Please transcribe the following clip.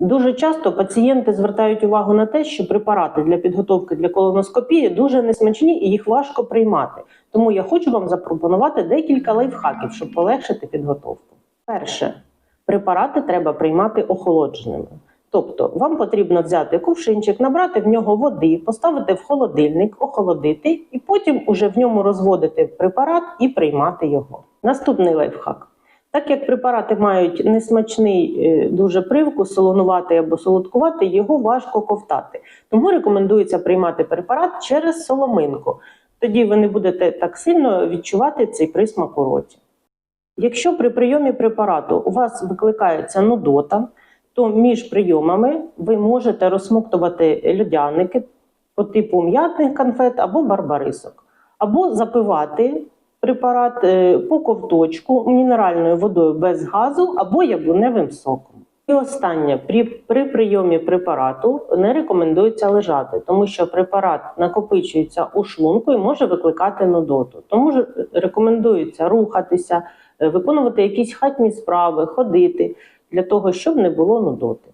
Дуже часто пацієнти звертають увагу на те, що препарати для підготовки для колоноскопії дуже несмачні і їх важко приймати. Тому я хочу вам запропонувати декілька лайфхаків, щоб полегшити підготовку. Перше, препарати треба приймати охолодженими. Тобто, вам потрібно взяти кувшинчик, набрати в нього води, поставити в холодильник, охолодити, і потім уже в ньому розводити препарат і приймати його. Наступний лайфхак. Так як препарати мають несмачний е, дуже привкус, солонуватий або солодкуватий, його важко ковтати. Тому рекомендується приймати препарат через соломинку. Тоді ви не будете так сильно відчувати цей присмак у роті. Якщо при прийомі препарату у вас викликається нудота, то між прийомами ви можете розсмоктувати льодяники по типу м'ятних конфет або барбарисок, або запивати препарат е, по ковточку мінеральною водою без газу або яблуневим соком. І останнє при, при прийомі препарату не рекомендується лежати, тому що препарат накопичується у шлунку і може викликати нудоту. Тому ж рекомендується рухатися, е, виконувати якісь хатні справи, ходити для того, щоб не було нудоти.